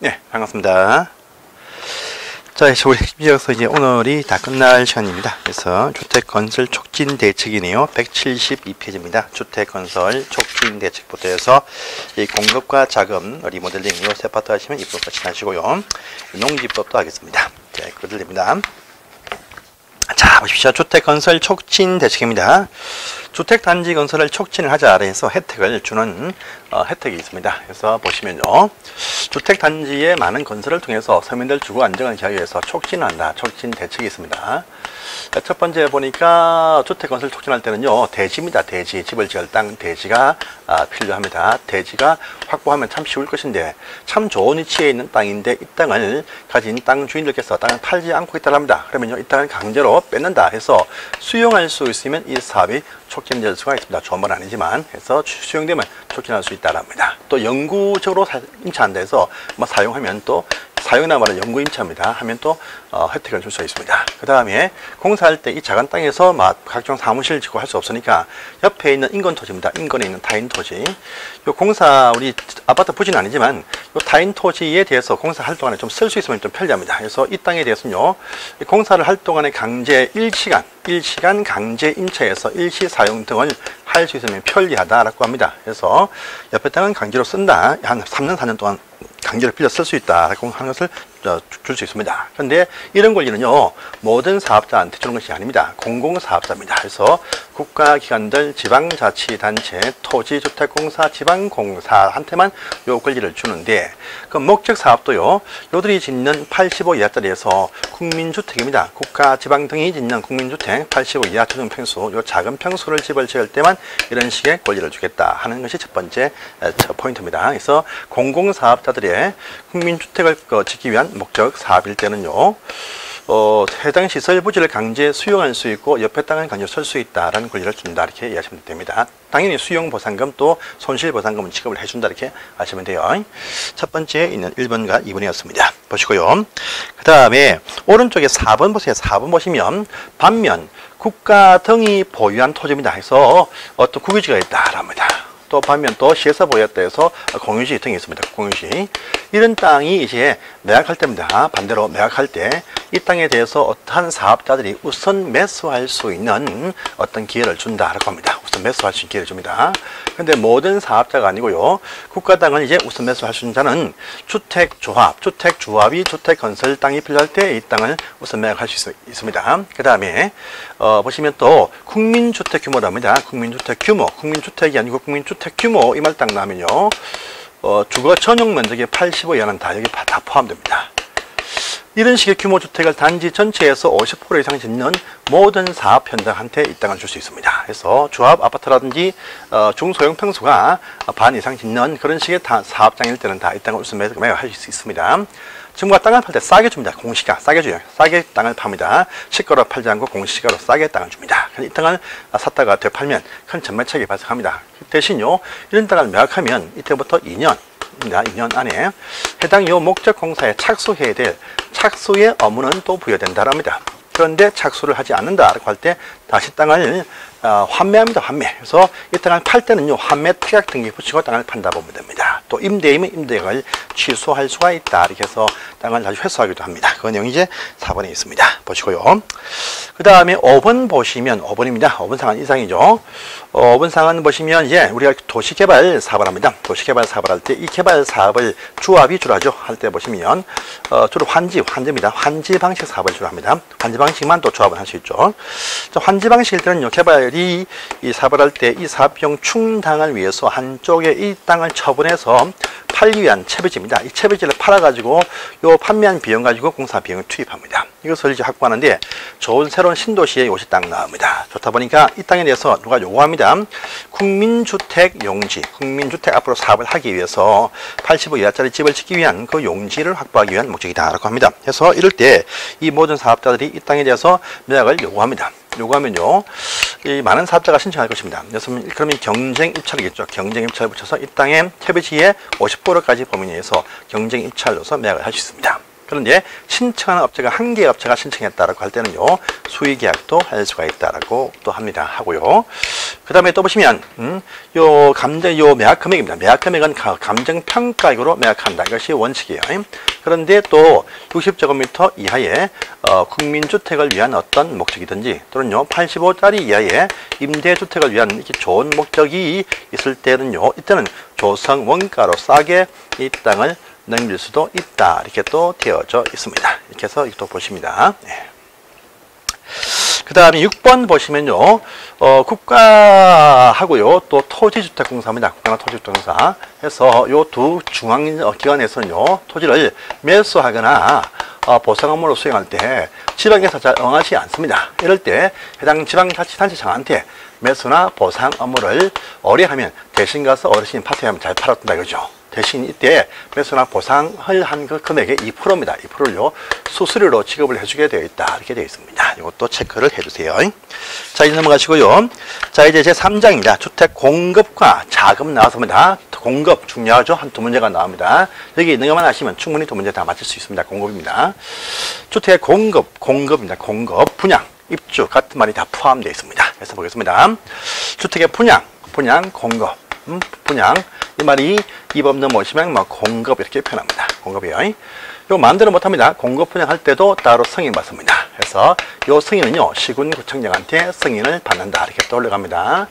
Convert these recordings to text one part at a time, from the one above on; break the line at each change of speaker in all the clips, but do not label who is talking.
네, 반갑습니다. 자, 이제 우리 이어서 이제 오늘이 다 끝날 시간입니다. 그래서 주택건설 촉진 대책이네요. 172페이지입니다. 주택건설 촉진 대책부터 해서 이 공급과 자금 리모델링 요세 파트 하시면 이부까지 하시고요. 농지법도 하겠습니다. 자, 그들립니다. 자, 보십시오. 주택건설 촉진 대책입니다. 주택단지 건설을 촉진을 하자 해서 혜택을 주는 어, 혜택이 있습니다. 그래서 보시면요. 주택단지의 많은 건설을 통해서 서민들 주거 안정을 기하기 위해서 촉진한다. 촉진 대책이 있습니다. 첫 번째 보니까 주택 건설 촉진할 때는요 대지입니다. 대지. 집을 지을 땅 대지가 아, 필요합니다. 대지가 확보하면 참 쉬울 것인데 참 좋은 위치에 있는 땅인데 이 땅을 가진 땅 주인들께서 땅을 팔지 않고 있다 합니다. 그러면요 이 땅을 강제로 뺏는다 해서 수용할 수 있으면 이 사업이 촉진될 수가 있습니다. 좋은 건 아니지만 해서 수용되면 촉진할 수 있다 합니다. 또 영구적으로 임차한다 해서 뭐 사용하면 또 사용이나 말은 연구 임차입니다. 하면 또 어, 혜택을 줄 수 있습니다. 그 다음에 공사할 때 이 작은 땅에서 막 각종 사무실 짓고 할 수 없으니까 옆에 있는 인건 토지입니다. 인건에 있는 타인 토지. 요 공사 우리 아파트 부지는 아니지만 요 타인 토지에 대해서 공사 할 동안에 좀 쓸 수 있으면 좀 편리합니다. 그래서 이 땅에 대해서는요 공사를 할 동안에 강제 1시간 1시간 강제 임차에서 일시 사용 등을 할 수 있으면 편리하다라고 합니다. 그래서 옆에 땅은 강제로 쓴다. 한 3년 4년 동안 강제로 빌려 쓸 수 있다라고 하는 것을 줄 수 있습니다. 그런데 이런 권리는요, 모든 사업자한테 주는 것이 아닙니다. 공공사업자입니다. 그래서 국가기관들, 지방자치단체, 토지주택공사, 지방공사한테만 요 권리를 주는데, 그 목적 사업도요, 요들이 짓는 85 이하짜리에서 국민주택입니다. 국가, 지방 등이 짓는 국민주택 85 이하 조정 평수, 요 작은 평수를 집을 지을 때만 이런 식의 권리를 주겠다 하는 것이 첫 번째 포인트입니다. 그래서 공공사업자들의 국민주택을 짓기 위한 목적 사업일 때는요. 어, 해당 시설 부지를 강제 수용할 수 있고 옆에 땅을 강제 설수 있다라는 권리를 준다 이렇게 이해하시면 됩니다. 당연히 수용 보상금 또 손실 보상금은 지급을 해준다 이렇게 하시면 돼요. 첫 번째 있는 1번과 2번이었습니다. 보시고요. 그 다음에 오른쪽에 4번 보세요. 4번 보시면 반면 국가 등이 보유한 토지입니다. 해서 어떤 국유지가 있다랍니다. 또 반면 또 시에서 보였다 해서 공유지 등이 있습니다. 공유지. 이런 땅이 이제 매각할 때입니다. 반대로 매각할 때 이 땅에 대해서 어떠한 사업자들이 우선 매수할 수 있는 어떤 기회를 준다라고 합니다. 우선 매수할 수 있는 기회를 줍니다. 근데 모든 사업자가 아니고요. 국가 땅을 이제 우선 매수할 수 있는 자는 주택조합, 주택조합이 주택건설 땅이 필요할 때 이 땅을 우선 매각할 수 있습니다. 그 다음에 어, 보시면 또 국민주택 규모랍니다. 국민주택 규모, 국민주택이 아니고 국민주택 규모 이 말 딱 나면요. 어, 주거 전용 면적의 85 이하는 다 여기 다 포함됩니다. 이런 식의 규모 주택을 단지 전체에서 50% 이상 짓는 모든 사업 현장한테 이 땅을 줄 수 있습니다. 그래서 조합 아파트라든지 어, 중소형 평수가 반 이상 짓는 그런 식의 사업장일 때는 다 우선 매각할 수 있습니다. 정부가 땅을 팔 때 싸게 줍니다. 공시가 싸게 줘요. 싸게 땅을 팝니다. 시가로 팔지 않고 공시가로 싸게 땅을 줍니다. 이 땅을 샀다가 되팔면 큰 전매책이 발생합니다. 대신요 이런 땅을 매각하면 이때부터 2년 2년 안에 해당 요 목적 공사에 착수해야 될 착수의 업무는 또 부여된다랍니다. 그런데 착수를 하지 않는다라고 할 때 다시 땅을 어, 환매합니다. 환매. 그래서 이 땅을 팔 때는요. 환매 특약 등기 붙이고 땅을 판다 보면 됩니다. 또 임대이면 임대를 취소할 수가 있다. 이렇게 해서 땅을 다시 회수하기도 합니다. 그 내용이 이제 4번에 있습니다. 보시고요. 그 다음에 5번 보시면 5번입니다. 5번 상한 이상이죠. 어, 5번 상한 보시면 이제 우리가 도시개발 사업을 합니다. 도시개발 사업을 할 때 이 개발 사업을 주합이 주로 하죠. 할 때 보시면 어, 주로 환지, 환지입니다. 환지 방식 사업을 주로 합니다. 환지 방식만 또 조합을 할 수 있죠. 환지 방식일 때는요. 개발이 이 사업을 할 때 이 사업 비용 충당을 위해서 한쪽에 이 땅을 처분해서 팔기 위한 채비지입니다. 이 채비지를 팔아가지고 요 판매한 비용 가지고 공사 비용을 투입합니다. 이것을 이제 확보하는데 좋은 새로운 신도시에 이것이 딱 나옵니다. 좋다 보니까 이 땅에 대해서 누가 요구합니다. 국민주택 용지, 국민주택 앞으로 사업을 하기 위해서 85 이하짜리 집을 짓기 위한 그 용지를 확보하기 위한 목적이다라고 합니다. 그래서 이럴 때 이 모든 사업자들이 이 땅에 대해서 매각을 요구합니다. 요구하면요, 이 많은 사업자가 신청할 것입니다. 그러면 경쟁 입찰이겠죠. 경쟁 입찰 을 붙여서 이 땅의 캐비지의 50%까지 범위 내에서 경쟁 입찰로서 매각을 할 수 있습니다. 그런데 신청하는 업체가 한 개의 업체가 신청했다라고 할 때는요 수의 계약도 할 수가 있다라고 또 합니다 하고요. 그 다음에 또 보시면 음, 요 감정 요 매각 금액입니다. 매각 금액은 감정 평가액으로 매각한다. 이것이 원칙이에요. 그런데 또 60제곱미터 이하의 어, 국민주택을 위한 어떤 목적이든지 또는요 85짜리 이하의 임대주택을 위한 이렇게 좋은 목적이 있을 때는요 이때는 조성 원가로 싸게 이 땅을 넘길 수도 있다. 이렇게 또 되어져 있습니다. 이렇게 해서 또 보십니다. 네. 그 다음에 6번 보시면요, 어, 국가하고요, 또 토지주택공사입니다. 국가나 토지주택공사. 해서 요 두 중앙기관에서는요, 토지를 매수하거나 어, 보상 업무로 수행할 때 지방에서 잘 응하지 않습니다. 이럴 때 해당 지방자치단체장한테 매수나 보상 업무를 의뢰하면 대신 가서 어르신 파트하면 잘 팔았다 이거죠. 대신 이때 매수나 보상을 한 그 금액의 2%입니다. 2%를요 수수료로 지급을 해주게 되어 있다 이렇게 되어 있습니다. 이것도 체크를 해주세요. 자 이제 넘어가시고요. 자 이제 제 3장입니다. 주택 공급과 자금 나왔습니다. 공급 중요하죠. 한 두 문제가 나옵니다. 여기 있는 것만 하시면 충분히 두 문제 다 맞출 수 있습니다. 공급입니다. 주택 공급, 공급입니다. 공급, 분양, 입주 같은 말이 다 포함되어 있습니다. 그래서 보겠습니다. 주택의 분양, 분양, 공급, 음, 분양 이 말이 이법 넘어오시면 뭐 공급 이렇게 표현합니다. 공급이요. 이거 마음대로 못합니다. 공급 분양할 때도 따로 승인 받습니다. 그래서 이 승인은요 시군구청장한테 승인을 받는다 이렇게 떠올려갑니다.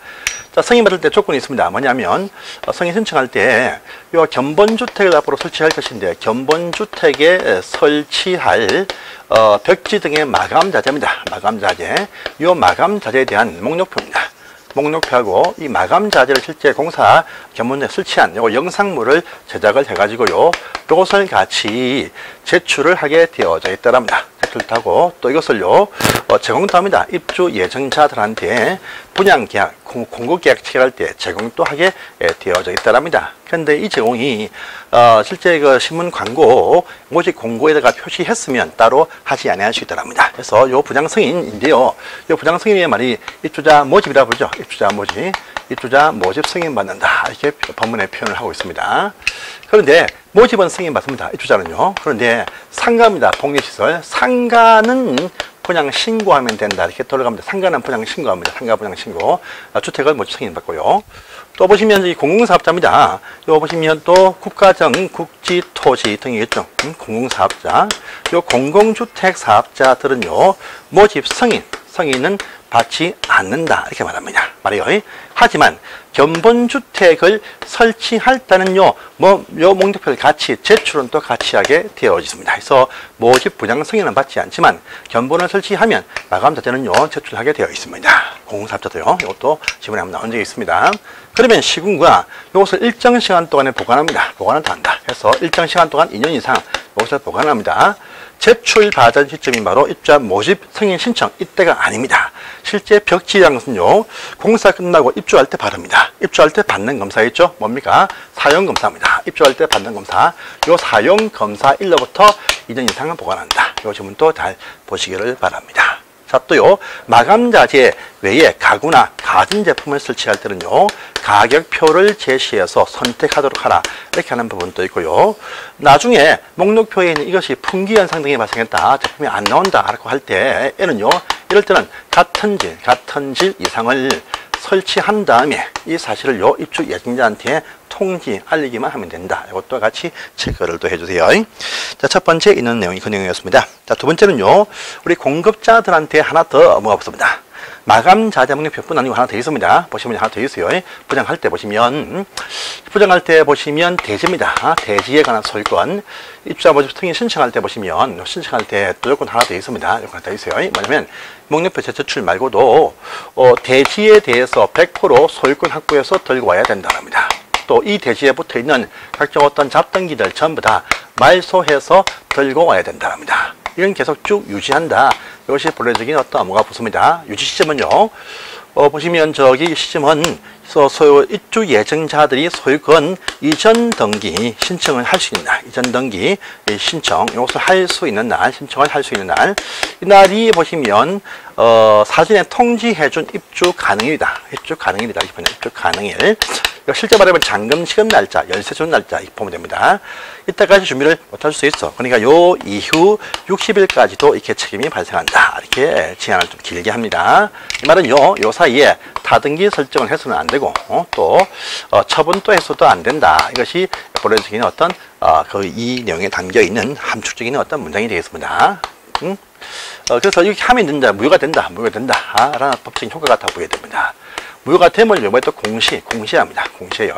자 승인 받을 때 조건이 있습니다. 뭐냐면 어, 승인 신청할 때이 견본주택을 앞으로 설치할 것인데 견본주택에 설치할 어, 벽지 등의 마감 자재입니다. 마감 자재. 이 마감 자재에 대한 목록표입니다. 목록표하고 이 마감 자재를 실제 공사 견문에 설치한 요 영상물을 제작을 해가지고요. 이것을 같이 제출을 하게 되어져 있다랍니다. 제출하고 또 이것을요 어, 제공도 합니다. 입주 예정자들한테 분양 계약, 공급 계약 체결할 때 제공도 하게 예, 되어져 있다랍니다. 그런데 이 제공이 어, 실제 그 신문 광고 모집 공고에다가 표시했으면 따로 하지 않아야 할수 있다랍니다. 그래서 요 부장 승인인데요. 요 부장 승인의 말이 입주자 모집이라 부르죠. 입주자 모집, 입주자 모집 승인 받는다 이렇게 법문에 표현을 하고 있습니다. 그런데 모집은 승인 받습니다. 입주자는요. 그런데 상가입니다. 복리시설 상가는 분양 신고하면 된다. 이렇게 돌아갑니다. 상가는 분양 신고합니다. 상가 분양 신고. 아, 주택을 모집 승인 받고요. 또 보시면 이 공공사업자입니다. 요 보시면 또 국가정, 국지, 토지 등이겠죠. 음, 공공사업자. 요 공공주택 사업자들은요, 모집 승인, 승인은 받지 않는다. 이렇게 말합니다. 말이요. 하지만 견본주택을 설치할 때는 요, 뭐, 요 목록표를 같이, 제출은 또 같이 하게 되어 있습니다. 그래서 모집 분양 승인은 받지 않지만, 견본을 설치하면 마감 자재는요, 제출하게 되어 있습니다. 공사업자도요, 이것도 지문에 한번 나온 적이 있습니다. 그러면 시군과 이것을 일정 시간 동안에 보관합니다. 보관은 다 한다. 그래서 일정 시간 동안 2년 이상 이것을 보관합니다. 제출 받은 시점이 바로 입주자 모집 승인 신청 이때가 아닙니다. 실제 벽지양은요 공사 끝나고 입주할 때 받습니다. 입주할 때 받는 검사 있죠? 뭡니까? 사용 검사입니다. 입주할 때 받는 검사. 요 사용 검사 일로부터 2년 이상은 보관한다. 요 지문도 잘 보시기를 바랍니다. 자, 또요, 마감자재 외에 가구나 가전 제품을 설치할 때는요, 가격표를 제시해서 선택하도록 하라. 이렇게 하는 부분도 있고요. 나중에 목록표에 있는 이것이 풍기 현상 등이 발생했다. 제품이 안 나온다. 라고 할 때에는요, 이럴 때는 같은 질, 같은 질 이상을 설치한 다음에 이 사실을 요 입주 예정자한테 통지, 알리기만 하면 된다. 이것도 같이 체크를 또 해주세요. 자, 첫 번째 있는 내용이 그 내용이었습니다. 자, 두 번째는요, 우리 공급자들한테 하나 더 뭐가 없습니다. 마감 자재목록표뿐 아니고 하나 더 있습니다. 보시면 하나 더 있어요. 부장할 때 보시면 부장할 때 보시면 대지입니다. 대지에 관한 소유권 입주자 모집 승인 신청할 때 보시면 신청할 때 또 요건 하나 더 있습니다. 요건 하나 더 있어요. 뭐냐면 목록표 제출 말고도 어, 대지에 대해서 100% 소유권 확보해서 들고 와야 된다랍니다. 또 이 대지에 붙어 있는 각종 어떤 잡등기들 전부 다 말소해서 들고 와야 된다랍니다. 이건 계속 쭉 유지한다. 이것이 본래적인 어떤 업무가 붙습니다. 유지 시점은요. 어, 보시면 저기 시점은 소유 입주 예정자들이 소유권 이전 등기 신청을 할 수 있는 날, 이전 등기 신청 이것을 할 수 있는 날, 신청을 할 수 있는 날, 이 날이 보시면 어, 사전에 통지해준 입주 가능일이다. 입주 가능일이다. 입주 가능일. 실제 말하면 잔금 지급 날짜, 열쇠 준 날짜 이렇게 보면 됩니다. 이때까지 준비를 못할 수 있어. 그러니까 요 이후 60일까지도 이렇게 책임이 발생한다. 이렇게 제한을 좀 길게 합니다. 이 말은 요, 요 사이에 타등기 설정을 해서는 안 되고 어, 또 어, 처분도 해서도 안 된다. 이것이 본래적인 어떤 어, 그이 내용에 담겨 있는 함축적인 어떤 문장이 되겠습니다. 음? 어, 그래서 이렇게 하면 된다, 무효가 된다, 무효가 된다, 라는 법적인 효과가 다 보게 됩니다. 무효가 되면 이번에 또 공시, 공시합니다. 공시해요.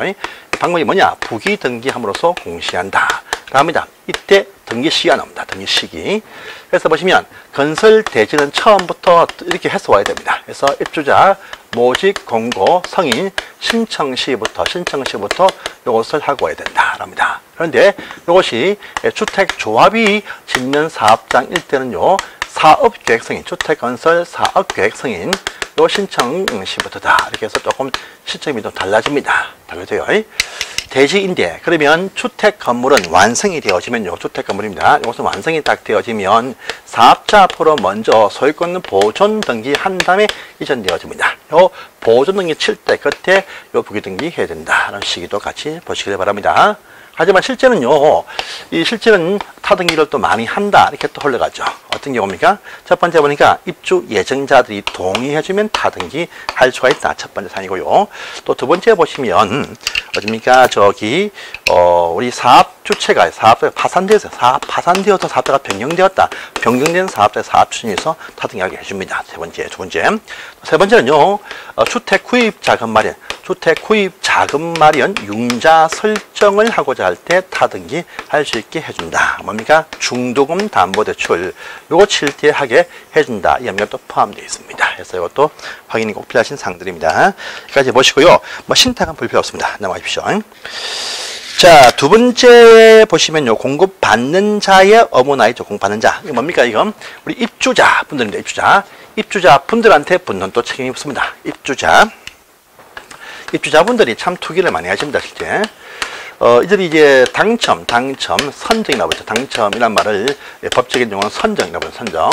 방법이 뭐냐? 부기 등기함으로써 공시한다. 합니다. 이때 등기 시기가 나옵니다. 등기 시기. 그래서 보시면 건설 대지는 처음부터 이렇게 해서 와야 됩니다. 그래서 입주자 모집 공고 성인 신청 시부터 신청 시부터 이것을 하고 와야 된다. 합니다. 그런데 이것이 주택 조합이 짓는 사업장 일때는요 사업 계획 성인 주택 건설 사업 계획 성인 요 신청 시부터다. 이렇게 해서 조금 시점이 좀 달라집니다. 달라져요. 대지인데 그러면 주택 건물은 완성이 되어지면요. 주택 건물입니다. 이것은 완성이 딱 되어지면 사업자 앞으로 먼저 소유권 보존 등기 한 다음에 이전되어집니다. 요 보존 등기 칠때 끝에 요 부기 등기 해야 된다는 시기도 같이 보시길 바랍니다. 하지만 실제는요, 이 실제는 타등기를 또 많이 한다. 이렇게 또 흘러가죠. 어떤 경우입니까? 첫 번째 보니까 입주 예정자들이 동의해주면 타등기 할 수가 있다. 첫 번째 사이고요. 또 두 번째 보시면, 어딥니까? 저기, 어, 우리 사업 주체가 사업자가 파산되어서, 사업 파산되어서 사업자가 변경되었다. 변경된 사업자 사업 추진에서 타등기하게 해줍니다. 세 번째, 두 번째. 세 번째는요, 어, 주택 구입 자금 마련. 주택 구입 자금 마련 융자 설정을 하고자 할 때 타등기 할 수 있게 해준다. 뭡니까? 중도금 담보대출 요거 칠때하게 해준다. 이 염려도 포함되어 있습니다. 그래서 이것도 확인이 꼭 필요하신 사항들입니다. 여기까지 보시고요. 뭐 신탁은 불필요 없습니다. 넘어가십시오. 자, 두 번째 보시면요. 공급 받는 자의 어머나이죠. 공급 받는 자. 이거 뭡니까, 이건? 우리 입주자 분들입니다. 입주자. 입주자 분들한테 붙는 또 책임이 없습니다. 입주자. 입주자분들이 참 투기를 많이 하십니다, 실제. 어, 이들이 이제 당첨, 당첨, 선정이라고 하죠. 당첨이란 말을 예, 법적인 용어는 선정이라고 하죠. 선정.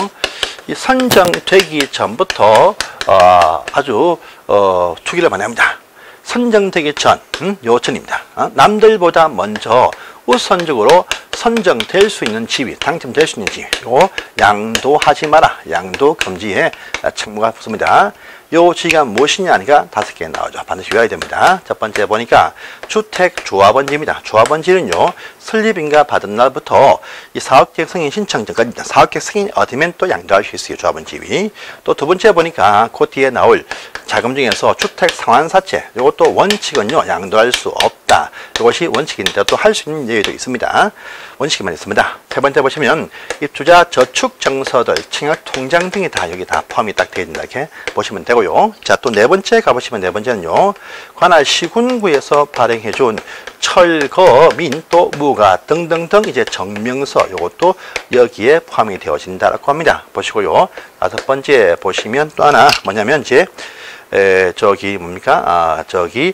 이 선정되기 전부터 어, 아주 어, 투기를 많이 합니다. 선정되기 전, 음? 요천입니다. 어? 남들보다 먼저 우선적으로 선정될 수 있는 지위, 당첨될 수 있는 지위, 요 양도하지 마라. 양도 금지에 책무가 붙습니다. 요 지가 무엇이냐 하니까 다섯 개 나오죠. 반드시 외워야 됩니다. 첫 번째 보니까 주택 조합원지입니다. 조합원지는요. 설립인가 받은 날부터 이 사업계획 승인 신청 전까지입니다. 사업계획 승인 얻으면 또 양도할 수 있어요. 조합원지위. 또 두 번째 보니까 그 뒤에 나올 자금 중에서 주택 상환사채 이것도 원칙은요. 양도할 수 없다. 이것이 원칙인데 또 할 수 있는 예외도 있습니다. 원칙이만 있습니다. 세 번째 보시면 입주자 저축 정서들, 청약 통장 등이 다 여기 다 포함이 딱 되어 있다 이렇게 보시면 되고요. 자, 또 네 번째 가보시면 네 번째는요. 관할 시군구에서 발행해 준 철거, 민, 또 무가 등등등 이제 정명서 요것도 여기에 포함이 되어진다라고 합니다. 보시고요. 다섯 번째 보시면 또 하나 뭐냐면 이제 에, 저기 뭡니까? 아, 저기 이,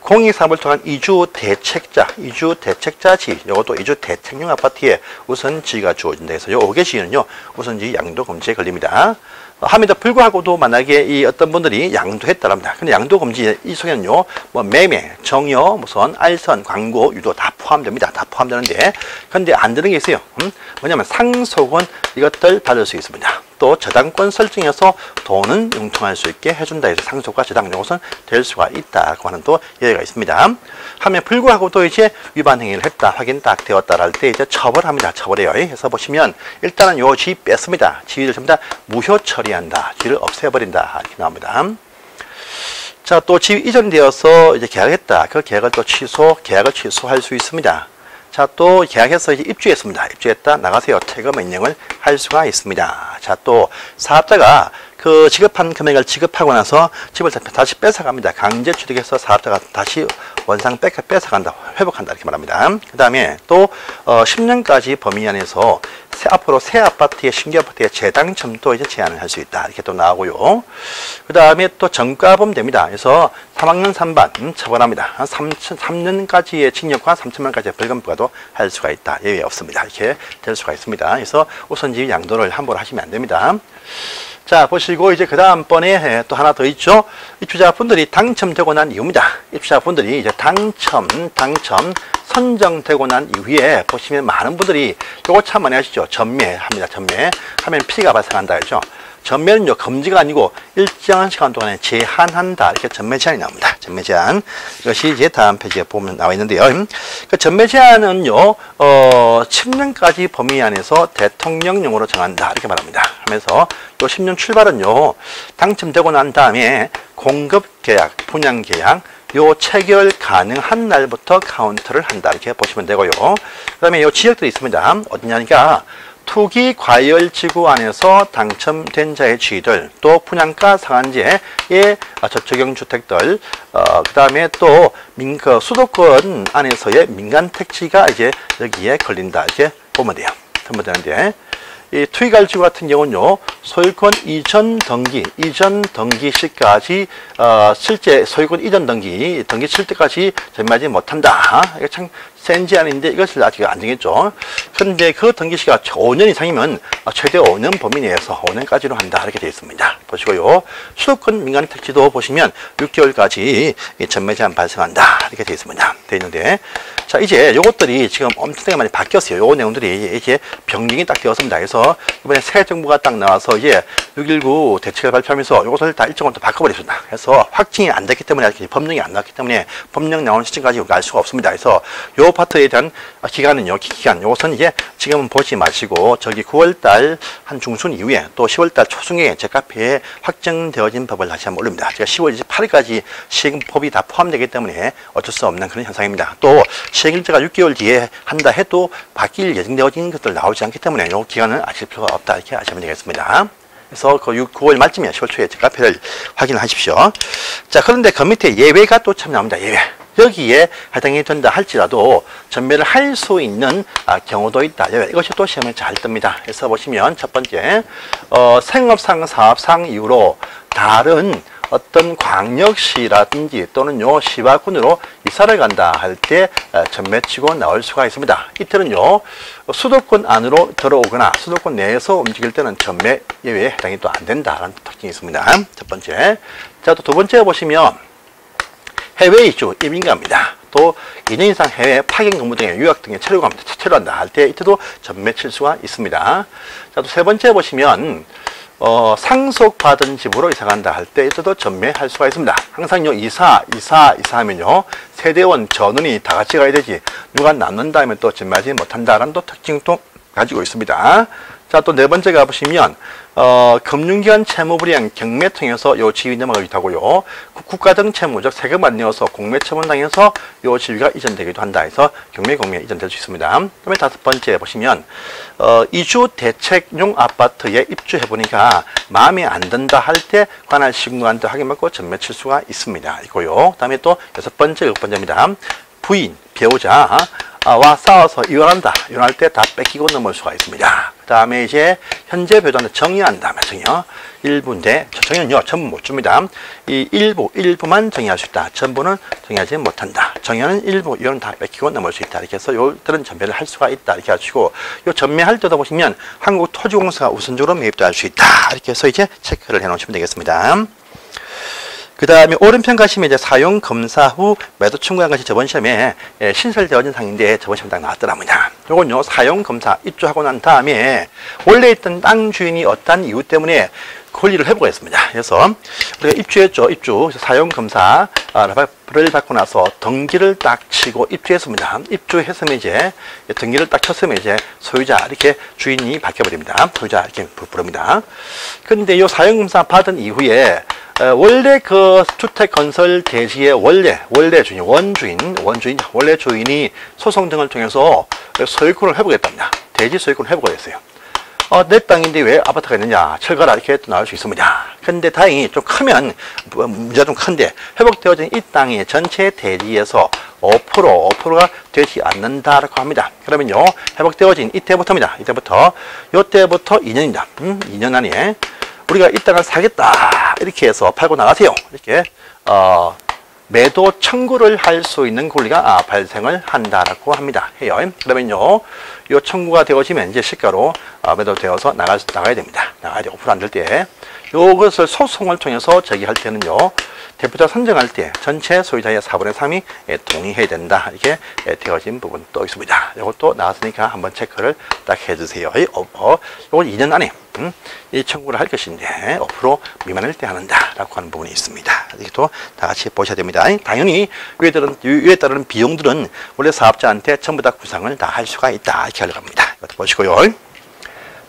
공익사업을 통한 이주 대책자, 이주 대책자 지, 이것도 이주 대책용 아파트에 우선 지가 주어진다 해서 요 5개 지는요, 우선지 양도 검지에 걸립니다. 함에도 불구하고도 만약에 이 어떤 분들이 양도했다랍니다. 근데 양도 금지 이 속에는요, 뭐 매매, 정여, 무슨 알선, 광고, 유도 다 포함됩니다. 다 포함되는데, 근데 안 되는 게 있어요. 음? 뭐냐면 상속은 이것들 받을 수 있습니다. 또 저당권 설정해서 돈은 융통할 수 있게 해준다 해서 상속과 저당 요것은 될 수가 있다고 하는 또 예외가 있습니다. 함에 불구하고도 이제 위반 행위를 했다 확인 딱 되었다 할때 이제 처벌합니다. 처벌해요. 해서 보시면 일단은 요 지위 뺐습니다. 지위를 전부 다 무효 처리한다. 지위를 없애버린다. 이렇게 나옵니다. 자, 또 지위 이전되어서 이제 계약했다. 그 계약을 또 취소, 계약을 취소할 수 있습니다. 자, 또 계약해서 입주했습니다. 입주했다. 나가세요. 퇴거 명령을 할 수가 있습니다. 자, 또 사업자가 그 지급한 금액을 지급하고 나서 집을 다시 뺏어갑니다. 강제 취득해서 사업자가 다시 원상 뺏, 뺏어간다, 회복한다 이렇게 말합니다. 그 다음에 또 어, 10년까지 범위 안에서 새, 앞으로 새 아파트의 신규 아파트의 재당첨도 이제 제한을 할 수 있다 이렇게 또 나오고요. 그 다음에 또 전과범 됩니다. 그래서 3학년 3반 음, 처벌합니다. 한 3, 3년까지의 징역과 3천만까지의 벌금 부과도 할 수가 있다. 예외 없습니다. 이렇게 될 수가 있습니다. 그래서 우선지 양도를 함부로 하시면 안 됩니다. 자, 보시고 이제 그 다음번에 또 하나 더 있죠. 입주자분들이 당첨되고 난 이후입니다. 입주자분들이 이제 당첨, 당첨, 선정되고 난 이후에 보시면 많은 분들이 요거 참 많이 하시죠. 전매합니다. 전매. 하면 피가 발생한다. 그죠. 전매는요, 금지가 아니고 일정한 시간 동안에 제한한다. 이렇게 전매 제한이 나옵니다. 전매 제한. 이것이 이제 다음 페이지에 보면 나와 있는데요. 그 전매 제한은요, 어, 10년까지 범위 안에서 대통령령으로 정한다. 이렇게 말합니다. 하면서 요 10년 출발은요, 당첨되고 난 다음에 공급 계약, 분양 계약, 요 체결 가능한 날부터 카운트를 한다. 이렇게 보시면 되고요. 그 다음에 요 지역들이 있습니다. 어디냐니까, 투기 과열 지구 안에서 당첨된 자의 주의들, 또 분양가 상한제의 저적용 주택들, 어, 그 다음에 또 민, 그 수도권 안에서의 민간 택지가 이제 여기에 걸린다. 이렇게 보면 돼요. 보면 되는데, 이 투기갈지구 같은 경우는요, 소유권 이전 등기, 이전 등기 시까지, 어, 실제 소유권 이전 등기, 등기 칠 때까지 전매하지 못한다. 이거 참 센 제한인데 이것을 아직 안 정했죠. 그런데 그 등기 시가 5년 이상이면 최대 5년 범위 내에서 5년까지로 한다. 이렇게 되어 있습니다. 보시고요. 수도권 민간 택지도 보시면 6개월까지 전매 제한 발생한다. 이렇게 되어 있습니다. 되어 있는데, 자, 이제 요것들이 지금 엄청나게 많이 바뀌었어요. 요 내용들이 이제 변경이 딱 되었습니다. 그래서 이번에 새 정부가 딱 나와서 이제 6.19 대책을 발표하면서 이것을 다 일정으로 바꿔버렸습니다. 그래서 확증이 안 됐기 때문에 아직 법령이 안 나왔기 때문에 법령 나오는 시점까지 알 수가 없습니다. 그래서 요 파트에 대한 기간은요, 기간, 요것은 이제 지금은 보지 마시고 저기 9월달 한 중순 이후에 또 10월달 초중에 제 카페에 확정되어진 법을 다시 한번 올립니다. 제가 10월 28일까지 시행법이 다 포함되기 때문에 어쩔 수 없는 그런 현상입니다. 또 시행일자가 6개월 뒤에 한다 해도 바뀔 예정되어진 것들 나오지 않기 때문에 요 기간은 아실 필요가 없다 이렇게 아시면 되겠습니다. 그래서 그 6, 9월 말쯤에 10월 초에 제 카페를 확인하십시오. 자, 그런데 그 밑에 예외가 또 참 나옵니다. 예외. 여기에 해당이 된다 할지라도 전매를 할 수 있는 아, 경우도 있다. 예외. 이것이 또 시험에 잘 뜹니다. 그래서 보시면 첫 번째, 어, 생업상, 사업상 이유로 다른 어떤 광역시라든지 또는 요 시바군으로 이사를 간다 할 때 전매치고 나올 수가 있습니다. 이때는요 수도권 안으로 들어오거나 수도권 내에서 움직일 때는 전매 예외에 해당이 또 안 된다라는 특징이 있습니다. 첫 번째. 자, 또 두 번째 보시면 해외 이주 이민가입니다. 또 2년 이상 해외 파견 근무 등의 유학 등의 체류 갑니다. 체류한다 할 때 이때도 전매 칠 수가 있습니다. 자, 또 세 번째 보시면 어, 상속받은 집으로 이사 간다 할 때 이때도 전매할 수가 있습니다. 항상요, 이사, 이사, 이사하면요, 세대원 전원이 다 같이 가야 되지, 누가 남는다 하면 또 전매하지 못한다라는 또 특징도 가지고 있습니다. 자, 또 네 번째 가보시면, 어, 금융기관 채무불이행 경매 통해서 요 지위 넘어가기도 하고요. 국가 등 채무, 즉 세금 안 내어서 공매 처분당해서 요 지위가 이전되기도 한다 해서 경매 공매 이전될 수 있습니다. 그다음에 다섯 번째 보시면 어, 이주 대책용 아파트에 입주해 보니까 마음에 안 든다 할 때 관할 시군한테 확인받고 전매 칠 수가 있습니다. 이거요. 그 다음에 또 여섯 번째, 육 번째입니다. 부인, 배우자 와 싸워서 이혼한다. 이혼할 때 다 뺏기고 넘을 수가 있습니다. 그 다음에 이제 현재 배도한테 정의한다. 정의요. 일부인데 정의는요 전부 못 줍니다. 이 일부 일부만 정의할 수 있다. 전부는 정의하지 못한다. 정의는 일부 이건 다 뺏기고 넘을 수 있다. 이렇게 해서 요들은 전매를 할 수가 있다. 이렇게 하시고 요 전매할 때도 보시면 한국토지공사가 우선적으로 매입도 할 수 있다. 이렇게 해서 이제 체크를 해놓으시면 되겠습니다. 그 다음에 오른편 가시면 이제 사용 검사 후 매도 청구한 것이 저번 시험에 예, 신설되어진 상인데 저번 시험에 딱 나왔더랍니다. 요건요 사용 검사 입주하고 난 다음에 원래 있던 땅 주인이 어떤 이유 때문에 권리를 회복했습니다. 그래서 우리가 입주했죠. 입주 사용 검사를 받고 나서 등기를 딱 치고 입주했습니다. 입주했으면 이제 등기를 딱 쳤으면 이제 소유자 이렇게 주인이 바뀌어버립니다. 소유자 이렇게 부릅니다. 그런데 이 사용 검사 받은 이후에 원래 그 주택 건설 대지의 원래 원래 주인 원주인 원주인 원래 주인이 소송 등을 통해서 소유권을 회복했답니다. 대지 소유권 을 회복을 했어요. 어, 내 땅인데 왜 아파트가 있느냐 철거라 이렇게 또 나올 수 있습니다. 근데 다행히 좀 크면 뭐, 문제가 좀 큰데 회복되어진 이 땅의 전체 대지에서 5% 5%가 되지 않는다라고 합니다. 그러면요 회복되어진 이때부터입니다. 이때부터 요때부터 2년입니다. 음, 2년 안에 우리가 이 땅을 사겠다 이렇게 해서 팔고 나가세요. 이렇게 어, 매도 청구를 할 수 있는 권리가 아, 발생을 한다라고 합니다. 해요. 그러면요, 요 청구가 되어지면 이제 시가로 아, 매도되어서 나가 나가야 됩니다. 나가야 돼. 오픈 안될 때. 요것을 소송을 통해서 제기할 때는요, 대표자 선정할 때 전체 소유자의 4분의 3이 예, 동의해야 된다. 이렇게 예, 되어진 부분 또 있습니다. 이것도 나왔으니까 한번 체크를 딱 해주세요. 이 어, 어, 요걸 2년 안에 음, 이 청구를 할 것인데 5% 미만일 때 하는다라고 하는 부분이 있습니다. 이것도 다 같이 보셔야 됩니다. 당연히 위에 따른 위에 따르는 비용들은 원래 사업자한테 전부 다 구상을 다 할 수가 있다 이렇게 하려고 합니다. 이것도 보시고요.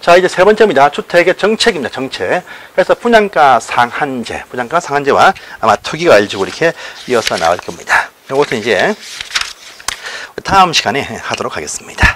자 이제 세 번째입니다. 주택의 정책입니다. 정책. 그래서 분양가 상한제, 분양가 상한제와 아마 투기가 일주고 이렇게 이어서 나올 겁니다. 이것은 이제 다음 시간에 하도록 하겠습니다.